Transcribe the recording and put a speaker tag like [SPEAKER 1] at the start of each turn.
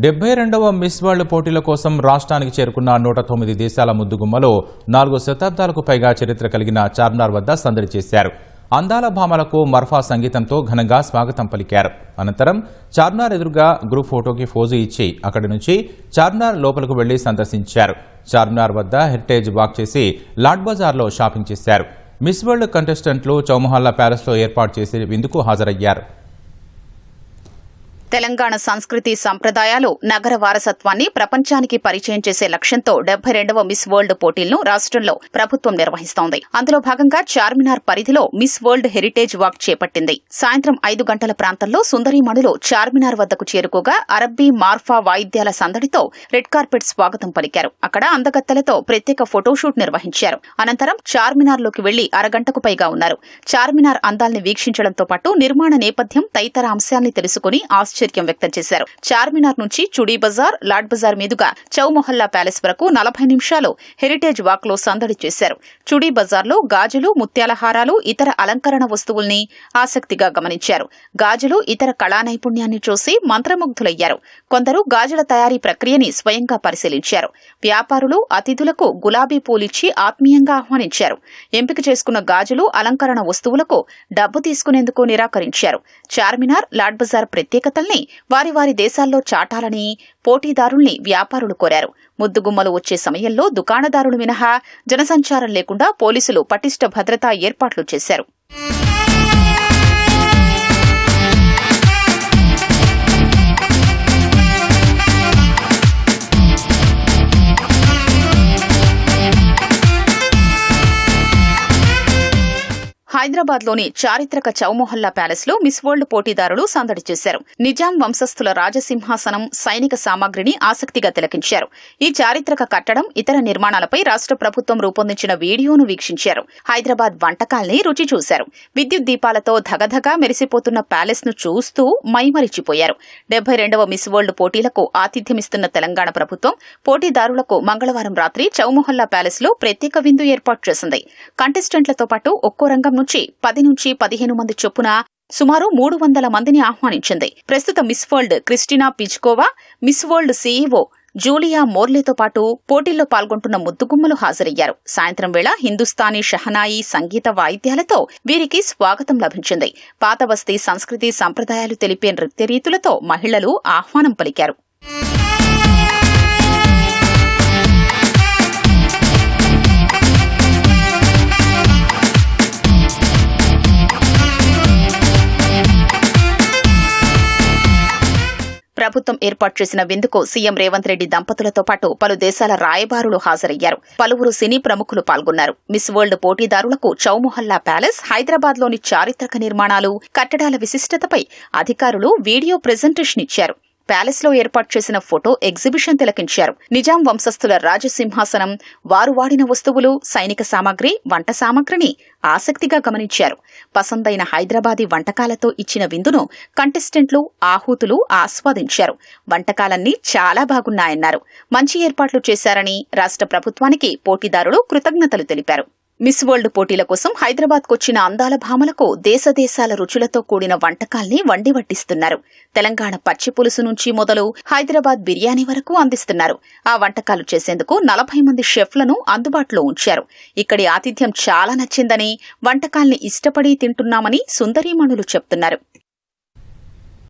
[SPEAKER 1] డెబ్బై రెండవ miss world పోటీల కోసం రాష్ట్రానికి చేరుకున్న నూట తొమ్మిది దేశాల ముద్దుగుమ్మలో నాలుగు శతాబ్దాలకు పైగా చరిత్ర కలిగిన చార్మినార్ వద్ద సందడి చేశారు. అందాల భామలకు మర్ఫా సంగీతంతో ఘనంగా స్వాగతం పలికారు. అనంతరం చార్మినార్ ఎదురుగా గ్రూప్ ఫోటోకి ఫోజు ఇచ్చి అక్కడి నుంచి చార్మినార్ లోపలకు వెళ్ళి సందర్శించారు. చార్మినార్ వద్ద హెరిటేజ్ వాక్ చేసి లాడ్ బజార్లో షాపింగ్ చేశారు. మిస్ వరల్డ్ కంటెస్టెంట్లు చౌమహల్లా ప్యాలెస్లో ఏర్పాటు చేసి విందుకు హాజరయ్యారు.
[SPEAKER 2] తెలంగాణ సంస్కృతి సంప్రదాయాలు నగర వారసత్వాన్ని ప్రపంచానికి పరిచయం చేసే లక్ష్యంతో డెబ్బై రెండవ మిస్ వరల్డ్ పోటీలను రాష్ట్రంలో ప్రభుత్వం నిర్వహిస్తోంది. అందులో భాగంగా చార్మినార్ పరిధిలో మిస్ వరల్డ్ హెరిటేజ్ వాక్ చేపట్టింది. సాయంత్రం ఐదు గంటల ప్రాంతంలో సుందరీమణులు చార్మినార్ వద్దకు చేరుకోగా అరబ్బీ మార్ఫా వాయిద్యాల సందడితో రెడ్ కార్పెట్ స్వాగతం పలికారు. అక్కడ అందగత్తెలతో ప్రత్యేక ఫోటోషూట్ నిర్వహించారు. అనంతరం చార్మినార్లోకి వెళ్ళి అరగంటకు పైగా ఉన్నారు. చార్మినార్ అందాల్ని వీక్షించడంతో పాటు నిర్మాణ నేపథ్యం తదితర అంశాల్ని తెలుసుకుని ఆశ్చర్య వ్యక్తం చేశారు. చార్మినార్ నుంచి చుడీ బజార్ లాడ్ బజార్ మీదుగా చౌమొహల్లా ప్యాలెస్ వరకు నలభై నిమిషాలు హెరిటేజ్ వాక్లో సందడి చేశారు. చుడీ బజార్లో గాజులు ముత్యాల హారాలు ఇతర అలంకరణ వస్తువుల్ని ఆసక్తిగా గమనించారు. గాజులు ఇతర కళా నైపుణ్యాన్ని చూసి మంత్రముగ్ధులయ్యారు. కొందరు గాజుల తయారీ ప్రక్రియని స్వయంగా పరిశీలించారు. వ్యాపారులు అతిథులకు గులాబీ పూలిచ్చి ఆత్మీయంగా ఆహ్వానించారు. ఎంపిక చేసుకున్న గాజులు అలంకరణ వస్తువులకు డబ్బు తీసుకునేందుకు నిరాకరించారు. చార్మినార్ లాడ్ బజార్ ప్రత్యేకతల్ని వారి వారి దేశాల్లో చాటాలని పోటీదారుల్ని వ్యాపారులు కోరారు. ముద్దుగుమ్మలు వచ్చే సమయంలో దుకాణదారులు మినహా జనసంచారం లేకుండా పోలీసులు పటిష్ట భద్రతా ఏర్పాట్లు చేశారు. హైదరాబాద్లోని చారిత్రక చౌమొహల్లా ప్యాలెస్లో మిస్ వరల్డ్ పోటీదారులు సందడి చేశారు. నిజాం వంశస్థుల రాజసింహాసనం సైనిక సామాగ్రిని ఆసక్తిగా తిలకించారు. ఈ చారిత్రక కట్టడం ఇతర నిర్మాణాలపై రాష్ట్ర ప్రభుత్వం రూపొందించిన వీడియోను వీక్షించారు. హైదరాబాద్ వంటకాల్ని రుచి చూశారు. విద్యుత్ దీపాలతో ధగధగా మెరిసిపోతున్న ప్యాలెస్ను చూస్తూ మైమరిచిపోయారు. డెబ్బై రెండవ మిస్ వరల్డ్ పోటీలకు ఆతిథ్యమిస్తున్న తెలంగాణ ప్రభుత్వం పోటీదారులకు మంగళవారం రాత్రి చౌమొహల్లా ప్యాలెస్లో ప్రత్యేక విందు ఏర్పాటు చేసింది. కంటెస్టెంట్లతో పాటు ఒక్కో రంగం నుంచి పది నుంచి పదిహేను మంది చొప్పున సుమారు మూడు వందల మందిని ఆహ్వానించింది. ప్రస్తుత Miss World Krystyna Pyszkova Miss World CEO Julia మోర్లేతో పాటు పోటీల్లో పాల్గొంటున్న ముద్దుగుమ్మలు హాజరయ్యారు. సాయంత్రం వేళ హిందుస్థానీ షహనాయి సంగీత వాయిద్యాలతో వీరికి స్వాగతం లభించింది. పాతవస్తీ సంస్కృతి సంప్రదాయాలు తెలిపే నృత్య రీతులతో మహిళలు ఆహ్వానం పలికారు. ప్రభుత్వం ఏర్పాటు చేసిన విందుకు సీఎం రేవంత్ రెడ్డి దంపతులతో పాటు పలు దేశాల రాయబారులు హాజరయ్యారు. పలువురు సినీ ప్రముఖులు పాల్గొన్నారు. మిస్ వరల్డ్ పోటీదారులకు చౌమొహల్లా ప్యాలెస్ హైదరాబాద్లోని చారిత్రక నిర్మాణాలు కట్టడాల విశిష్టతపై అధికారులు వీడియో ప్రెజెంటేషన్ ఇచ్చారు. ప్యాలెస్లో ఏర్పాటు చేసిన ఫోటో ఎగ్జిబిషన్ తిలకించారు. నిజాం వంశస్థుల రాజసింహాసనం వారు వాడిన వస్తువులు సైనిక సామాగ్రి వంట సామాగ్రిని ఆసక్తిగా గమనించారు. పసందైన హైదరాబాదీ వంటకాలతో ఇచ్చిన విందును కంటెస్టెంట్లు ఆహూతులు ఆస్వాదించారు. వంటకాలన్నీ చాలా బాగున్నాయన్నారు. మంచి ఏర్పాట్లు చేశారని రాష్ట్ర ప్రభుత్వానికి పోటీదారులు కృతజ్ఞతలు తెలిపారు. మిస్ వరల్డ్ పోటీల కోసం హైదరాబాద్కొచ్చిన అందాల భామలకు దేశదేశాల రుచులతో కూడిన వంటకాల్ని వండి వడ్డిస్తున్నారు. తెలంగాణ పచ్చి పులుసు నుంచి మొదలు హైదరాబాద్ బిర్యానీ వరకు అందిస్తున్నారు. ఆ వంటకాలు చేసేందుకు నలభై మంది షెఫ్లను అందుబాటులో ఉంచారు. ఇక్కడి ఆతిథ్యం చాలా నచ్చిందని వంటకాల్ని ఇష్టపడి తింటున్నామని సుందరీమణులు చెప్తున్నారు.